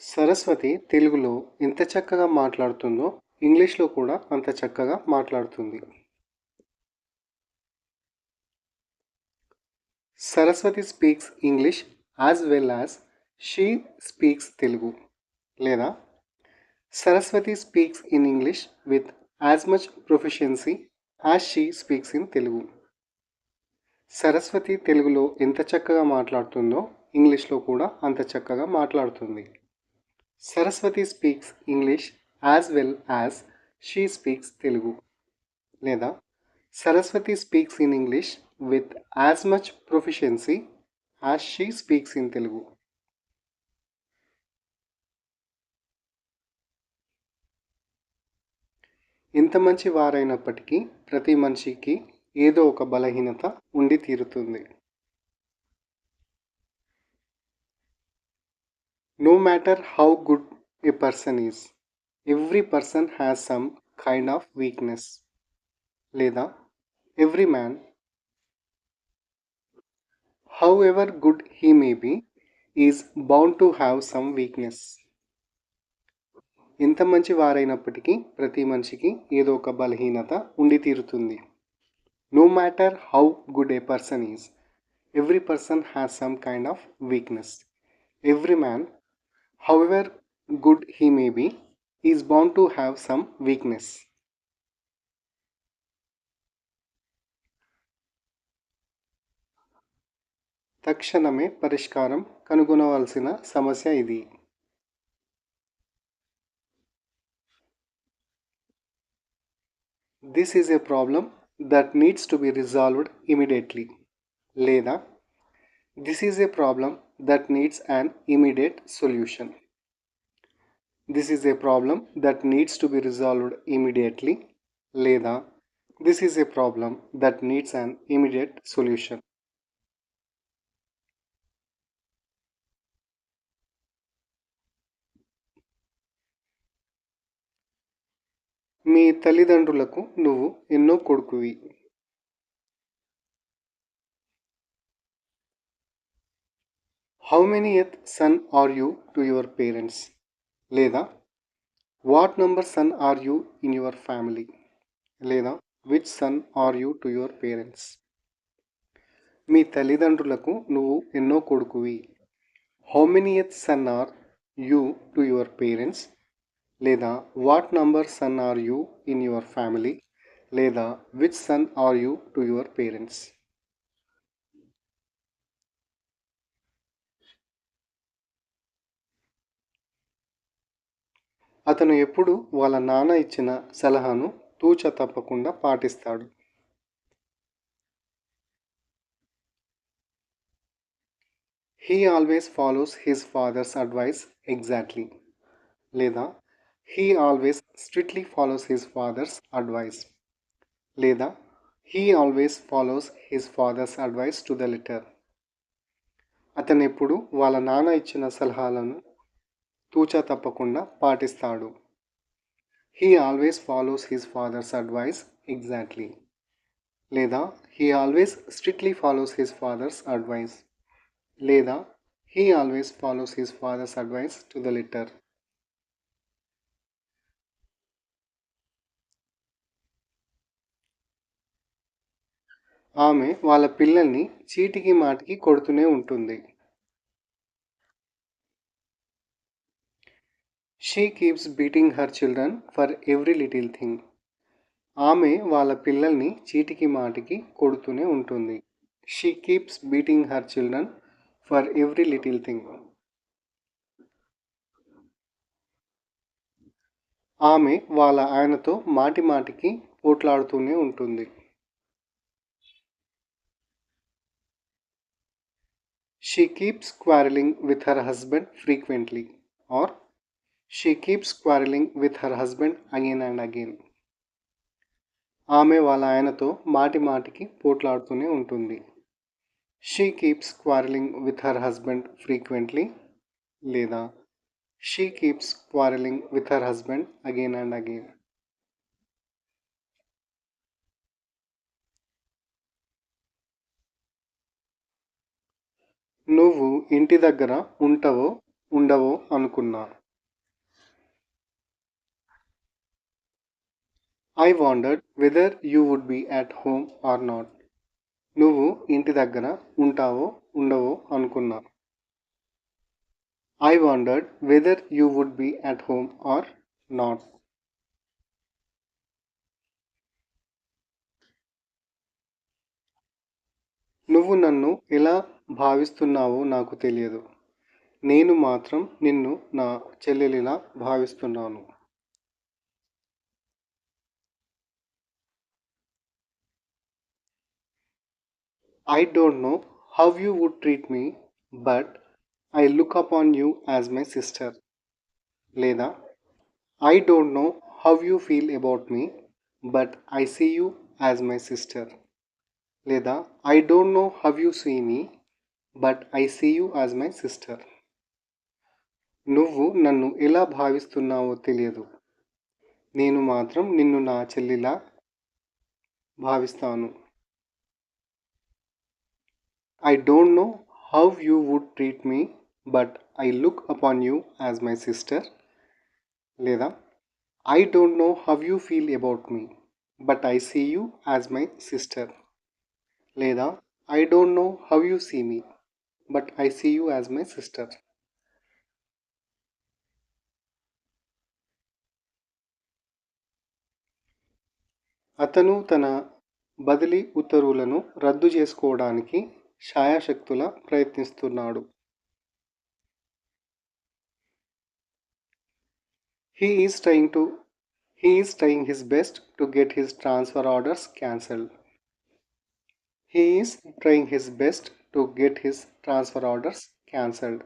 సరస్వతి తెలుగులో ఎంత చక్కగా మాట్లాడుతుందో ఇంగ్లీష్లో కూడా అంత చక్కగా మాట్లాడుతుంది. Saraswati speaks English as well as she speaks Telugu లేదా? Saraswati speaks in English with as much proficiency as she speaks in Telugu. Saraswati తెలుగులో ఎంత చక్కగా మాట్లాడుతుందో ఇంగ్లీష్లో కూడా అంత చక్కగా మాట్లాడుతుంది. Saraswati speaks English as well as she speaks Telugu లేదా Saraswati speaks in English with as much proficiency as she speaks in Telugu ఎంత మంచి వారైనప్పటికీ ప్రతి మనిషికి ఏదో ఒక బలహీనత ఉండి తీరుతుంది. No matter how good a person is, every person has some kind of weakness. లేదా every man however good he may be is bound to have some weakness ఎంత మంచి వారైనప్పటికీ ప్రతి మనిషికి ఏదో ఒక బలహీనత ఉండి తీరుతుంది. No matter how good a person is every person has some kind of weakness every man however good he may be, is bound to have some weakness. తక్షణమే పరిష్కారం కనుగొనవలసిన సమస్య ఇది this is a problem that needs to be resolved immediately లేదా this is a problem that needs an immediate solution this is a problem that needs to be resolved immediately లేదా this is a problem that needs an immediate solution మీ తల్లిదండ్రులకు నువ్వు ఎన్నో కొడుకువి how many eth son are you to your parents లేదా what number son are you in your family లేదా which son are you to your parents మీ తల్లిదండ్రులకు నువ్వు ఎన్నో కొడుకువి. How many eth son are you to your parents లేదా what number son are you in your family లేదా which son are you to your parents అతను ఎప్పుడు వాళ్ళ నాన్న ఇచ్చిన సలహాను తూచ తప్పకుండా పాటిస్తాడు. He always follows his father's advice exactly లేదా he always strictly follows his father's advice లేదా he always follows his father's advice to the letter అతను ఎప్పుడు వాళ్ళ నాన్న ఇచ్చిన సలహాలను తూచా తప్పకుండా పాటిస్తాడు. He always follows his father's advice exactly లేదా he always strictly follows his father's advice లేదా he always follows his father's advice to the letter ఆమె వాళ్ళ పిల్లల్ని చీటికి మాటికి కొడుతూనే ఉంటుంది. She keeps beating her children for every little thing ఆమె వాళ్ళ పిల్లల్ని చీటికి మాటికి కొడుతూనే ఉంటుంది. She keeps beating her children for every little thing ఆమె వాళ్ళ ఆయనతో మాటి మాటికి పోట్లాడుతూనే ఉంటుంది. She keeps quarrelling with her husband frequently or she keeps quarrelling with her husband again and again ఆమె వాళ్ళ ఆయనతో మాటి మాటికి పోట్లాడుతూనే ఉంటుంది. She keeps quarrelling with her husband frequently లేదా she keeps quarrelling with her husband again and again నువ్వు ఇంటి దగ్గర ఉంటావో ఉండవో అనుకున్నా. I wondered whether you would be at home or not నువ్వు ఇంటి దగ్గర ఉంటావో ఉండవో అనుకున్నా. I wondered whether you would be at home or not నువ్వు నన్ను ఎలా భావిస్తున్నావో నాకు తెలియదు. నేను మాత్రం నిన్ను నా చెల్లెలిలా భావిస్తున్నాను. I don't know how you would treat me but I look upon you as my sister లేదా I don't know how you feel about me but I see you as my sister లేదా I don't know how you see me but I see you as my sister నువ్వు నన్ను ఎలా భావిస్తున్నావో తెలియదు. నేను మాత్రం నిన్ను నా చెల్లిలా భావిస్తాను. I don't know how you would treat me but I look upon you as my sister లేదా? I don't know how you feel about me but I see you as my sister లేదా? I don't know how you see me but I see you as my sister అతను తన బదిలీ ఉత్తర్వులను రద్దు చేసుకోవడానికి శాయశక్తుల ప్రయత్నిస్తున్నాడు he is trying to he is trying his best to get his transfer orders cancelled he is trying his best to get his transfer orders cancelled